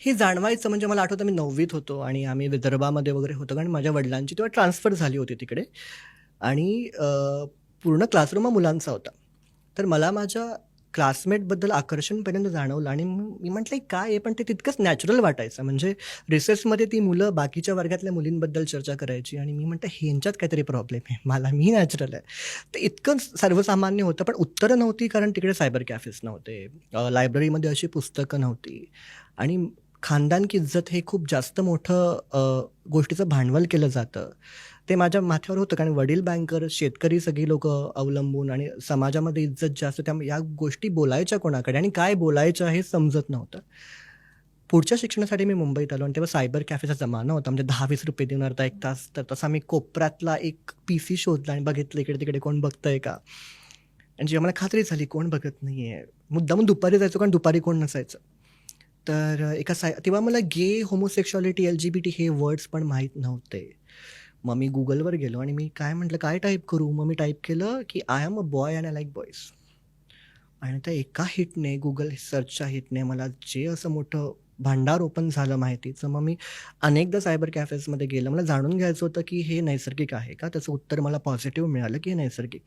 हे जाणवायचं म्हणजे मला आठवतं मी नववीत होतो आणि आम्ही विदर्भामध्ये वगैरे होतो. कारण माझ्या वडिलांची तेव्हा ट्रान्सफर झाली होती तिकडे. आणि पूर्ण क्लासरूम हा मुलांचा होता. तर मला माझ्या क्लासमेटबद्दल आकर्षणपर्यंत जाणवलं आणि मी म्हटलं काय आहे? पण ते तितकंच नॅचरल वाटायचं. म्हणजे रिसर्चमध्ये ती मुलं बाकीच्या वर्गातल्या मुलींबद्दल चर्चा करायची आणि मी म्हटलं ह्यांच्यात काहीतरी प्रॉब्लेम आहे. मला मी नॅचरल आहे. तर इतकं सर्वसामान्य होतं पण उत्तरं नव्हती कारण तिकडे सायबर कॅफेस नव्हते. लायब्ररीमध्ये अशी पुस्तकं नव्हती. आणि खानदान की इज्जत हे खूप जास्त मोठं गोष्टीचं भांडवल केलं जातं. ते माझ्या माथ्यावर होतं कारण वडील बँकर शेतकरी सगळी लोक अवलंबून आणि समाजामध्ये इज्जत जास्त त्यामुळे या गोष्टी बोलायच्या कोणाकडे आणि काय बोलायचं हे समजत नव्हतं. पुढच्या शिक्षणासाठी मी मुंबईत आलो आणि तेव्हा सायबर कॅफेचा जमाना होता. म्हणजे दहा वीस रुपये देऊन अर्धा एक तास तर तसा मी कोपऱ्यातला एक पी सी शोधला आणि बघितलं इकडे तिकडे कोण बघतंय का. आणि जेव्हा मला खात्री झाली कोण बघत नाही आहे मुद्दामून दुपारी जायचो कारण दुपारी कोण नसायचं. तर एका साय तेव्हा मला gay homosexuality L G B T हे वर्ड्स पण माहीत नव्हते. मग मी गुगलवर गेलो आणि मी काय म्हटलं काय टाईप करू? मग मी टाईप केलं की I am a boy and I like boys आणि त्या एका हिटने गुगल सर्चच्या हिटने मला जे असं मोठं भांडार ओपन झालं माहितीचं मग मी अनेकदा सायबर कॅफेसमध्ये गेलं. मला जाणून घ्यायचं होतं की हे नैसर्गिक आहे का? त्याचं उत्तर मला पॉझिटिव्ह मिळालं की हे नैसर्गिक